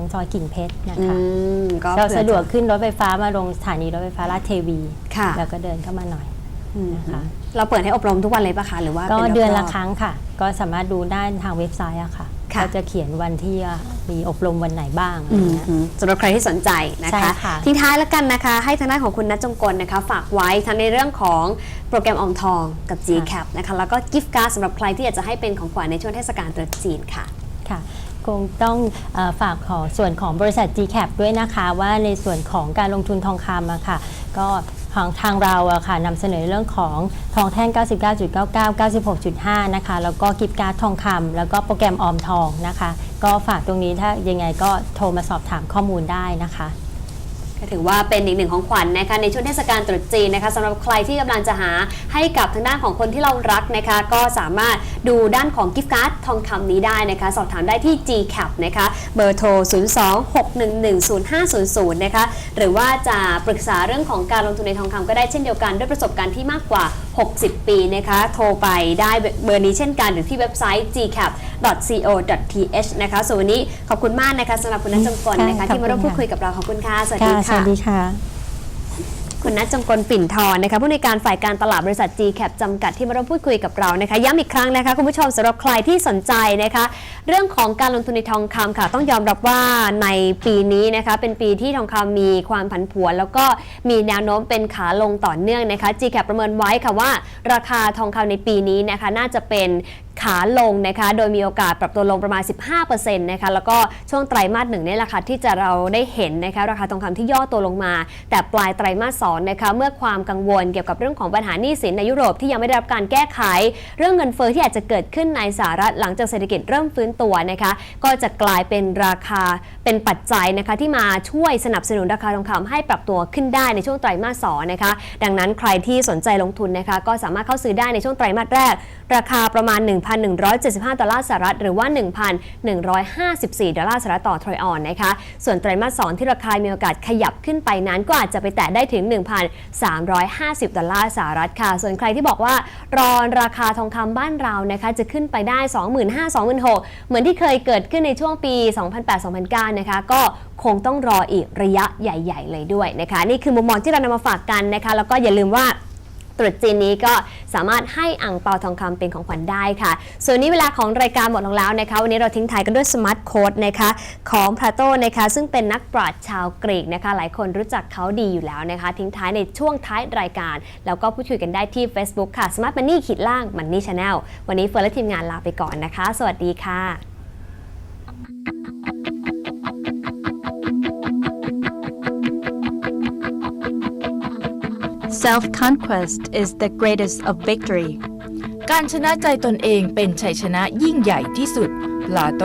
ของซอยกิ่งเพชรนะอืคะมก็เราเผื่อสะดวกจขึ้นรถไฟฟ้ามาลงสถานีรถไฟฟ้าลาดเทวีค่ะแล้วก็เดินเข้ามาหน่อยอืมนะคะเราเปิดให้อบรมทุกวันเลยปะคะหรือว่าก็ป็เดือนละรบๆครั้งค่ะ ก็สามารถดูได้ทางเว็บไซต์อะค่ะค่ะก็จะเขียนวันที่มีอบรมวันไหนบ้างอะไรอืมเงี้ยอืมสำหรับใครที่สนใจนะใช่คะค่ะทิ้งท้ายแล้วกันนะคะ ให้ทางด้านของคุณนัทจงกลนะคะ ฝากไว้ทั้งในเรื่องของโปรแกรมออมทองกับ GCAP นะคะแล้วก็กิฟต์การ์ดสำหรับใครที่อยากจะให้เป็นของขวัญในช่วงเทศกาลตรุษจีนค่ะค่ะค งต้องออฝากขอส่วนของบริษัท GCAP ด้วยนะคะว่าในส่วนของการลงทุนทองคำอะค่ะก็ของทางเราอะค่ะนำเสนอเรื่องของทองแท่ง 99.99 96.5 นะคะ แล้วก็กิฟต์การ์ดทองคำแล้วก็โปรแกรมออมทองนะคะ ก็ฝากตรงนี้ถ้ายังไงก็โทรมาสอบถามข้อมูลได้นะคะ ก็ถือว่าเป็นอีกหนึ่งของขวัญนะคะในช่วงเทศกาลตรุษจีนนะคะสำหรับใครที่กำลังจะหาให้กับทางด้านของคนที่เรารักนะคะ ก็สามารถดูด้านของกิฟต์การ์ดทองคำนี้ได้นะคะ สอบถามได้ที่ GCAP นะคะเบอร์โทร 026110500 นะคะ หรือว่าจะปรึกษาเรื่องของการลงทุนในทองคำก็ได้เช่นเดียวกันด้วยประสบการณ์ที่มากกว่า60 ปีนะคะ โทรไปได้เบอร์นี้เช่นกันหรือที่เว็บไซต์ gcap.co.th นะคะ ส่วนวันนี้ขอบคุณมากนะคะสำหรับคุณนัทจงกลนะคะค่ะที่มาร่วมขอบคุณพูดคุยกับเราขอบคุณค่ะ สวัสค่ะดีสค่ะวัสดีค่ะ คุณนัทจงกลปิ่นทองนะคะผู้ในการฝ่ายการตลาดบริษัท GCAP จำกัดที่มาร่วมพูดคุยกับเรานะคะย้ำอีกครั้งนะคะคุณผู้ชมสำหรับใครที่สนใจนะคะ เรื่องของการลงทุนในทองคำค่ะ ต้องยอมรับว่าในปีนี้นะคะเป็นปีที่ทองคำมีความผันผวน แล้วก็มีแนวโน้มเป็นขาลงต่อเนื่องนะคะ GCAP ประเมินไว้ค่ะว่า ราคาทองคำในปีนี้นะคะน่าจะเป็น ขาลงนะคะ โดยมีโอกาสปรับตัวลงประมาณ 15%นะคะ แล้วก็ช่วงไตรมาสหนึ่งนี่แหละค่ะที่จะเราได้เห็นนะคะราคาทองคำที่ย่อตัวลงมา แต่ปลายไตรมาสสองนะคะเมื่อความกังวลเกี่ยวกับเรื่องของปัญหาหนี้สินในยุโรปที่ยังไม่ได้รับการแก้ไข เรื่องเงินเฟ้อที่อาจจะเกิดขึ้นในสหรัฐหลังจากเศรษฐกิจเริ่มฟื้นตัวนะคะ ก็จะกลายเป็นราคาเป็นปัจจัยนะคะที่มาช่วยสนับสนุนราคาทองคำให้ปรับตัวขึ้นได้ในช่วงไตรมาสสองนะคะ ดังนั้นใครที่สนใจลงทุนนะคะก็สามารถเข้าซื้อได้ในช่วงไตรมาสแรก ราคาประมาณ1,175 ดอลลาร์สหรัฐหรือว่า 1,154 ดอลลาร์สหรัฐต่อทรอยออนนะคะ ส่วนไตรมาสสองที่ราคามีโอกาสขยับขึ้นไปนั้นก็อาจจะไปแตะได้ถึง 1,350 ดอลลาร์สหรัฐค่ะ ส่วนใครที่บอกว่ารอราคาทองคำบ้านเรานะคะจะขึ้นไปได้ 25,000 26,000 เหมือนที่เคยเกิดขึ้นในช่วงปี 2008-2009 นะคะ ก็คงต้องรออีกระยะใหญ่ ๆ เลยด้วยนะคะ นี่คือมุมมองที่เรานำมาฝากกันนะคะ แล้วก็อย่าลืมว่า ตรุษจีนนี้ก็สามารถให้อ่างเปาทองคำเป็นของขวัญได้ค่ะ ส่วนนี้เวลาของรายการหมดลงแล้วนะคะ วันนี้เราทิ้งท้ายกันด้วยสมาร์ทโค้ดนะคะ ของพระโตนะคะ ซึ่งเป็นนักปราชญ์ชาวกรีกนะคะ หลายคนรู้จักเขาดีอยู่แล้วนะคะ ทิ้งท้ายในช่วงท้ายรายการ แล้วก็พูดคุยกันได้ที่ Facebook ค่ะ Smart Money ขีดล่าง Money Channel วันนี้เฟิร์นและทีมงานลาไปก่อนนะคะ สวัสดีค่ะ Self conquest is the greatest of victory. การชนะใจตนเองเป็นชัยชนะยิ่งใหญ่ที่สุด ลาโต